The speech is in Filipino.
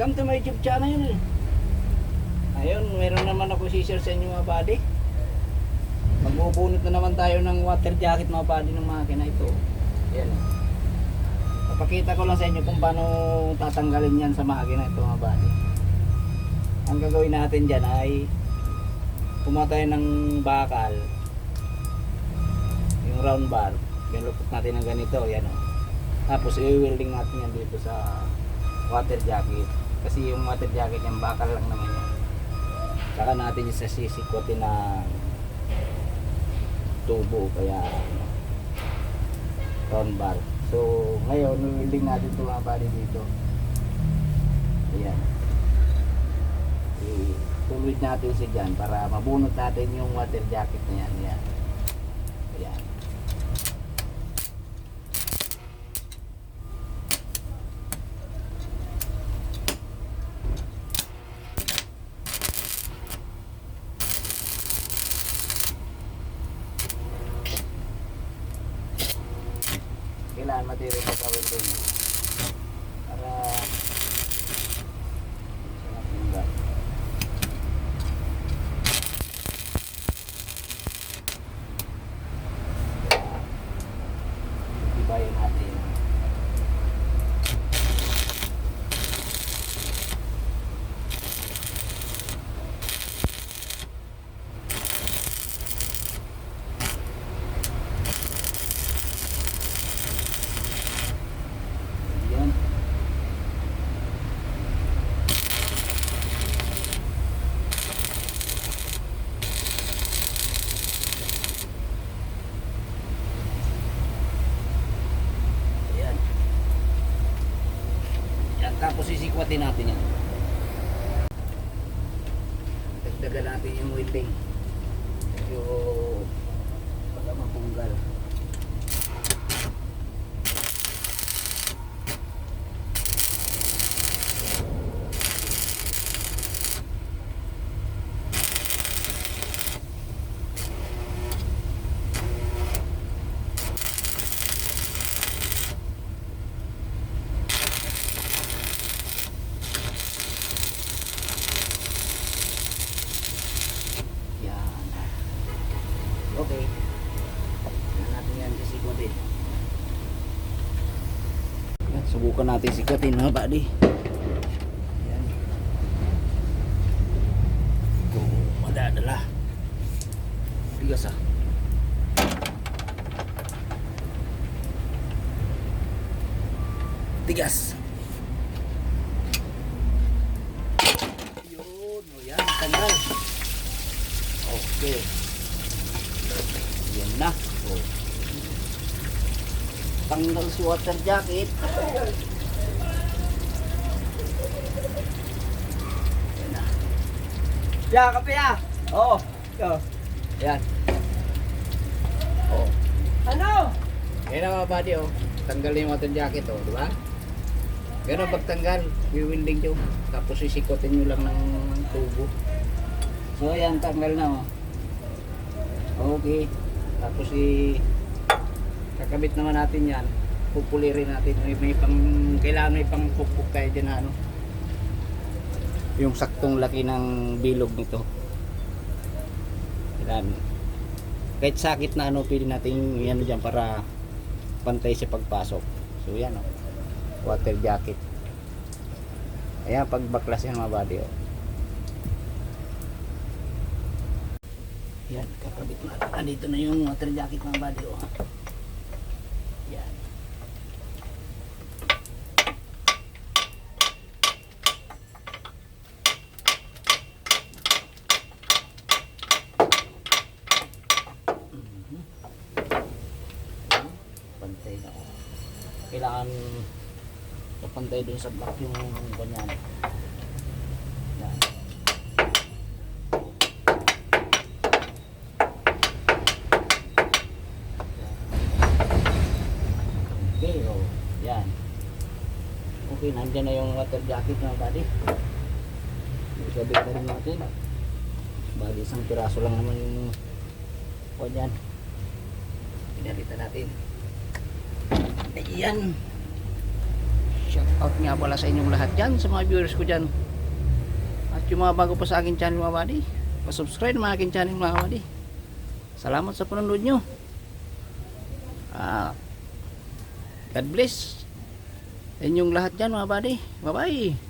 YouTube channel. Ayun, meron naman ako si-share sa inyo mga buddy. Magbubunot na naman tayo ng water jacket mga buddy ng makina ito. Yan. Papakita ko lang sa inyo kung paano tatanggalin yan sa makina ito mga buddy. Ang gagawin natin dyan ay pumatay ng bakal yung round bar ganupot natin ng ganito yan o tapos i-welding natin yan dito sa water jacket kasi yung water jacket yung bakal lang naman yan. Saka natin yung sasisikotin ng tubo kaya ano, round bar. So ngayon i-welding natin ito mga bali dito. Ayan. I-fluid natin siya dyan para mabunot natin yung water jacket na yan. Ayan. Ayan kailangan material sa gawin din para sa natin ba ibayin natin yan Ayan. Yan, sisikwatin natin yan. Dagdagan natin yung winding. Medyo baka mapunggal. Yan. Okay. Yan natin yan sisikwatin. Yan, subukan natin sikwatin mga buddy. Yan. Ito, madadala. Bigas ah. Tigas. Yun, o yan, tanggal. Okay. Na. Oh. Tanggal si water jacket. Na. Ya, kape ya. Oh. Oh. Yan. Oh. Ano? Yan na mga buddy oh. Tanggal yung water jacket oh, di ba? Ganun pagtanggal, i-winding nyo. Tapos sisikotin nyo lang ng tubo. So yan, tanggal na oh. Okay. Tapos i kakabit naman natin yan. Pupulirin natin. May, may pang, kailangan may pang pukpuk tayo dyan ano. Yung saktong laki ng bilog nito. Kailangan. Kahit sakit na ano, pwede natin yan dyan para pantay sa pagpasok. So yan oh. Water jacket. Ayan, pag baklas yan mga buddy oh. Yan, kakabit na. Andito na yung water jacket mga buddy oh. Yan. Mhm. Pantay na oh. Kailangan papantay dun sa block yung ganyan. Yan. Okay, oh. Yan. Okay, nandyan na yung water jacket mga buddy. Ikabit na rin natin. Bali, isang piraso lang naman yung o dyan. Pinalitan natin. Ayan. Shout out nga pala sa inyong lahat dyan, sa mga viewers ko dyan. yung mga bago pa sa akin channel mga buddy. Pa-subscribe ng akin channel mga buddy. Salamat sa panonood nyo. Ah, God bless. Inyong lahat dyan mga buddy. Bye bye.